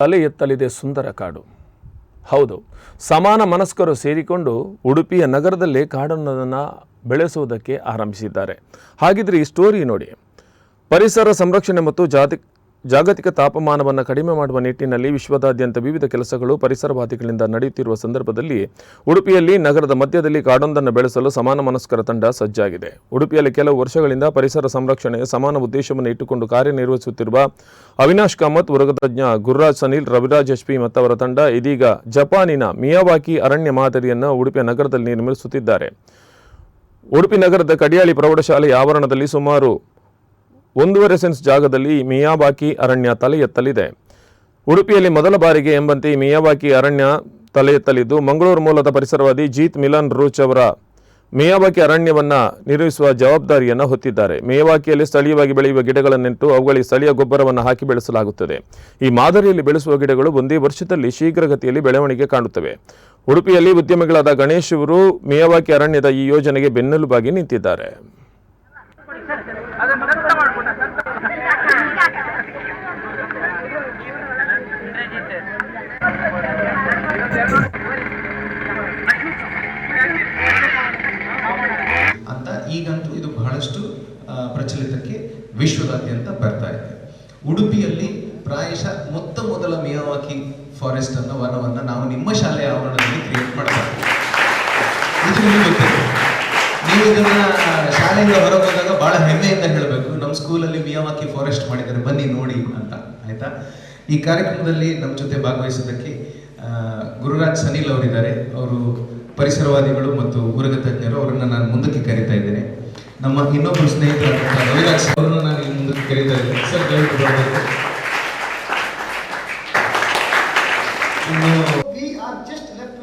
ತಲೆ ಎತ್ತಲಿದೆ ಸುಂದರ ಕಾಡು. ಹೌದು, ಸಮಾನ ಮನಸ್ಕರು ಸೇರಿಕೊಂಡು ಉಡುಪಿಯ ನಗರದಲ್ಲೇ ಕಾಡನ್ನು ಬೆಳೆಸುವುದಕ್ಕೆ ಆರಂಭಿಸಿದ್ದಾರೆ. ಹಾಗಿದ್ರೆ ಈ ಸ್ಟೋರಿ ನೋಡಿ. ಪರಿಸರ ಸಂರಕ್ಷಣೆ ಮತ್ತು ಜಾತಿ ಜಾಗತಿಕ ತಾಪಮಾನವನ್ನು ಕಡಿಮೆ ಮಾಡುವ ನಿಟ್ಟಿನಲ್ಲಿ ವಿಶ್ವದಾದ್ಯಂತ ವಿವಿಧ ಕೆಲಸಗಳು ಪರಿಸರವಾದಿಗಳಿಂದ ನಡೆಯುತ್ತಿರುವ ಸಂದರ್ಭದಲ್ಲಿ ಉಡುಪಿಯಲ್ಲಿ ನಗರದ ಮಧ್ಯದಲ್ಲಿ ಕಾಡೊಂದನ್ನು ಬೆಳೆಸಲು ಸಮಾನ ಮನಸ್ಕರ ತಂಡ ಸಜ್ಜಾಗಿದೆ. ಉಡುಪಿಯಲ್ಲಿ ಕೆಲವು ವರ್ಷಗಳಿಂದ ಪರಿಸರ ಸಂರಕ್ಷಣೆಯ ಸಮಾನ ಉದ್ದೇಶವನ್ನು ಇಟ್ಟುಕೊಂಡು ಕಾರ್ಯನಿರ್ವಹಿಸುತ್ತಿರುವ ಅವಿನಾಶ್ ಕಾಮತ್ ಉರಗತಜ್ಞ ಗುರುರಾಜ್ ಸನಿಲ್, ರವಿರಾಜ್ ಎಸ್ಪಿ ಮತ್ತವರ ತಂಡ ಇದೀಗ ಜಪಾನಿನ ಮಿಯಾವಾಕಿ ಅರಣ್ಯ ಮಾದರಿಯನ್ನು ಉಡುಪಿಯ ನಗರದಲ್ಲಿ ನಿರ್ಮಿಸುತ್ತಿದ್ದಾರೆ. ಉಡುಪಿ ನಗರದ ಕಡಿಯಾಳಿ ಪ್ರೌಢಶಾಲೆಯ ಆವರಣದಲ್ಲಿ ಸುಮಾರು ಒಂದೂವರೆ ಸೆನ್ಸ್ ಜಾಗದಲ್ಲಿ ಮಿಯಾಬಾಕಿ ಅರಣ್ಯ ತಲೆ ಎತ್ತಲಿದೆ. ಉಡುಪಿಯಲ್ಲಿ ಮೊದಲ ಬಾರಿಗೆ ಎಂಬಂತೆ ಮಿಯಾಬಾಕಿ ಅರಣ್ಯ ತಲೆ ಎತ್ತಲಿದ್ದು, ಮಂಗಳೂರು ಮೂಲದ ಪರಿಸರವಾದಿ ಜೀತ್ ಮಿಲನ್ ರೂಚ್ ಅವರ ಮಿಯಾವಾಕಿ ಅರಣ್ಯವನ್ನು ನಿರ್ವಹಿಸುವ ಜವಾಬ್ದಾರಿಯನ್ನು ಹೊತ್ತಿದ್ದಾರೆ. ಮೇಯವಾಕಿಯಲ್ಲಿ ಸ್ಥಳೀಯವಾಗಿ ಬೆಳೆಯುವ ಗಿಡಗಳನ್ನಿಟ್ಟು ಅವುಗಳಿಗೆ ಸ್ಥಳೀಯ ಗೊಬ್ಬರವನ್ನು ಹಾಕಿ ಬೆಳೆಸಲಾಗುತ್ತದೆ. ಈ ಮಾದರಿಯಲ್ಲಿ ಬೆಳೆಸುವ ಗಿಡಗಳು ಒಂದೇ ವರ್ಷದಲ್ಲಿ ಶೀಘ್ರಗತಿಯಲ್ಲಿ ಬೆಳವಣಿಗೆ ಕಾಣುತ್ತವೆ. ಉಡುಪಿಯಲ್ಲಿ ಉದ್ಯಮಿಗಳಾದ ಗಣೇಶ್ ಇವರು ಮೇಯವಾಕಿ ಅರಣ್ಯದ ಈ ಯೋಜನೆಗೆ ಬೆನ್ನೆಲುಬಾಗಿ ನಿಂತಿದ್ದಾರೆ. ಈಗಂತೂ ಇದು ಬಹಳಷ್ಟು ಪ್ರಚಲಿತಕ್ಕೆ ವಿಶ್ವದಾದ್ಯಂತ ಬರ್ತಾ ಇದೆ. ಉಡುಪಿಯಲ್ಲಿ ಪ್ರಾಯಶಃ ಮೊತ್ತ ಮೊದಲ ಮಿಯಾವಾಕಿ ಫಾರೆಸ್ಟ್ ಅನ್ನೋ ವನವನ್ನ ನಾವು ನಿಮ್ಮ ಶಾಲೆಯ ಆವರಣದಲ್ಲಿ ಕ್ರಿಯೇಟ್ ಮಾಡಬೇಕು. ಇದು ನೀವು ಇದನ್ನ ಶಾಲೆಯಿಂದ ಹೊರಗೆ ಬಹಳ ಹೆಮ್ಮೆಯಿಂದ ಹೇಳಬೇಕು. ನಮ್ಮ ಸ್ಕೂಲಲ್ಲಿ ಮಿಯಾವಾಕಿ ಫಾರೆಸ್ಟ್ ಮಾಡಿದ್ದಾರೆ. ಬನ್ನಿ ನೋಡಿ ಅಂತ. ಆಯ್ತಾ? ಈ ಕಾರ್ಯಕ್ರಮದಲ್ಲಿ ನಮ್ಮ ಜೊತೆ ಭಾಗವಹಿಸೋದಕ್ಕೆ ಗುರುರಾಜ್ ಸನಿಲ್ ಅವರಿದ್ದಾರೆ. ಅವರು ಪರಿಸರವಾದಿಗಳು ಮತ್ತು ಊರಗ ತಜ್ಞರು ಅವರನ್ನ ನಾನು ಮುಂದಕ್ಕೆ ಕರೀತಾ ಇದ್ದೇನೆ. ನಮ್ಮ ಇನ್ನೊಬ್ಬರು ಸ್ನೇಹಿತರಾದಂತಹ ರವಿರಾಜ್ ಅವರನ್ನು ನಾನು ಮುಂದಕ್ಕೆ ಕರೀತಾ ಇದ್ದೇನೆ. Sir we are just left